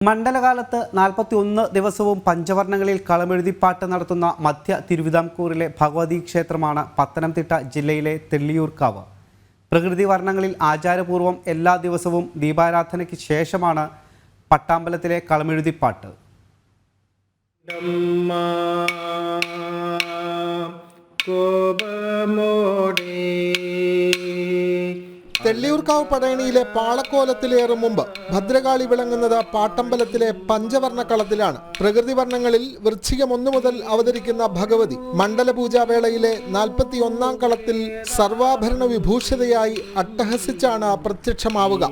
മണ്ഡലകാലത്ത് നാൽപ്പത്തി ഒന്ന് ദിവസവും പഞ്ചവർണങ്ങളിൽ കളമെഴുതിപ്പാട്ട് നടത്തുന്ന മധ്യ തിരുവിതാംകൂറിലെ ഭഗവതി ക്ഷേത്രമാണ് പത്തനംതിട്ട ജില്ലയിലെ തെള്ളിയൂർക്കാവ് പ്രകൃതി വർണങ്ങളിൽ ആചാരപൂർവം എല്ലാ ദിവസവും ദീപാരാധനയ്ക്ക് ശേഷമാണ് പട്ടാമ്പലത്തിലെ കളമെഴുതിപ്പാട്ട് കോപമോടെ തെള്ളിയൂർക്കാവ് പടയണിയിലെ പാളക്കോലത്തിലേറും മുമ്പ് ഭദ്രകാളി വിളങ്ങുന്നത് പാട്ടമ്പലത്തിലെ പഞ്ചവർണക്കളത്തിലാണ്. പ്രകൃതി വർണങ്ങളിൽ വൃശ്ചികം ഒന്നു മുതൽ അവതരിക്കുന്ന ഭഗവതി മണ്ഡലപൂജാവേളയിലെ നാൽപ്പത്തി ഒന്നാം കളത്തിൽ സർവാഭരണ വിഭൂഷിതയായി അട്ടഹസിച്ചാണ് പ്രത്യക്ഷമാവുക.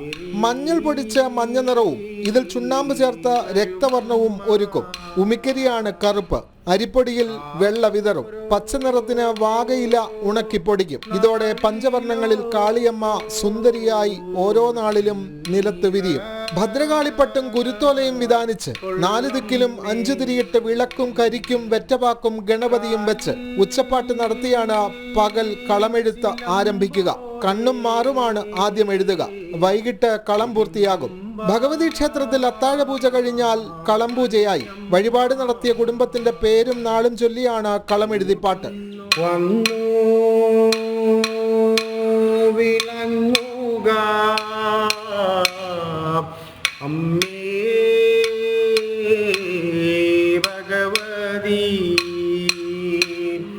മഞ്ഞൾ പൊടിച്ച മഞ്ഞ നിറവും ഇതിൽ ചുണ്ണാമ്പ് ചേർത്ത രക്തവർണവും ഒരുക്കും. ഉമിക്കരിയാണ് കറുപ്പ്. അരിപ്പൊടിയിൽ വെള്ള വിതറും. പച്ചനിറത്തിന് വാകയില ഉണക്കിപ്പൊടിക്കും. ഇതോടെ പഞ്ചവർണങ്ങളിൽ കാളിയമ്മ സുന്ദരിയായി ഓരോ നാളിലും നിലത്ത് വിരിയും. ഭദ്രകാളിപ്പട്ടും കുരുത്തോലയും വിധാനിച്ച് നാല് ദിക്കിലും അഞ്ചു തിരിയിട്ട് വിളക്കും കരിക്കും വെറ്റപാക്കും ഗണപതിയും വെച്ച് ഉച്ചപ്പാട്ട് നടത്തിയാണ് പകൽ കളമെഴുത്ത് ആരംഭിക്കുക. കണ്ണും മാറുമാണ് ആദ്യം എഴുതുക. വൈകിട്ട് കളം പൂർത്തിയാകും. ഭഗവതി ക്ഷേത്രത്തിൽ അത്താഴ പൂജ കഴിഞ്ഞാൽ കളം പൂജയായി. വഴിപാട് നടത്തിയ കുടുംബത്തിന്റെ പേരും നാളും ചൊല്ലിയാണ് കളം എഴുതിപ്പാട്ട്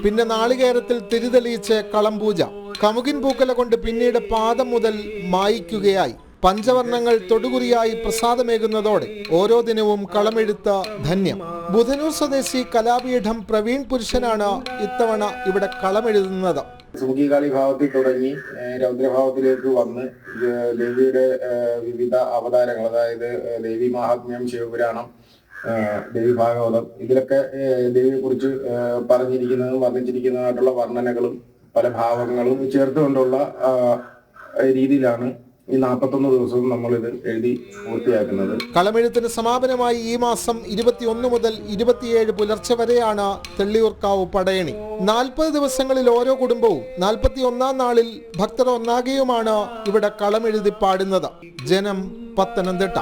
പിന്നെ നാളികേരത്തിൽ തിരിതെളിയിച്ച് കളം പൂജ. കമുകിൻ പൂക്കല കൊണ്ട് പിന്നീട് പാദം മുതൽ മായിക്കുകയായി. പഞ്ചവർണങ്ങൾ തൊടുകുറിയായി പ്രസാദമേകുന്നതോടെ ഓരോ ദിനവും കളമെഴുത്ത ധന്യം. ബുധനൂർ സ്വദേശി കലാപീഠം പ്രവീൺ പുരുഷനാണ് ഇത്തവണ ഇവിടെ കളമെഴുതുന്നത്. സൂചികാളി ഭാവത്തിൽ തുടങ്ങി രൗദ്രഭാവത്തിലേക്ക് വന്ന് ദേവിയുടെ വിവിധ അവതാരങ്ങൾ അതായത് ദേവി മഹാത്മ്യം ശിവപുരാണം ദേവി ഭാഗവതം ഇതിലൊക്കെ ദേവിയെ കുറിച്ച് പറഞ്ഞിരിക്കുന്നതും വർണിച്ചിരിക്കുന്നതായിട്ടുള്ള വർണനകളും പല ഭാവങ്ങളും ചേർത്തുകൊണ്ടുള്ള രീതിയിലാണ് ഈ നാൽപ്പത്തൊന്ന് ദിവസവും നമ്മൾ ഇത് എഴുതി പൂർത്തിയാക്കുന്നത്. കളമെഴുത്തിന് സമാപനമായി ഈ മാസം ഇരുപത്തിയൊന്ന് മുതൽ ഇരുപത്തിയേഴ് പുലർച്ചെ വരെയാണ് തെള്ളിയൂർക്കാവ് പടയണി. നാൽപ്പത് ദിവസങ്ങളിൽ ഓരോ കുടുംബവും നാൽപ്പത്തി ഒന്നാം നാളിൽ ഭക്തർ ഒന്നാകെയുമാണ് ഇവിടെ കളമെഴുതി പാടുന്നത്. ജനം പത്തനംതിട്ട.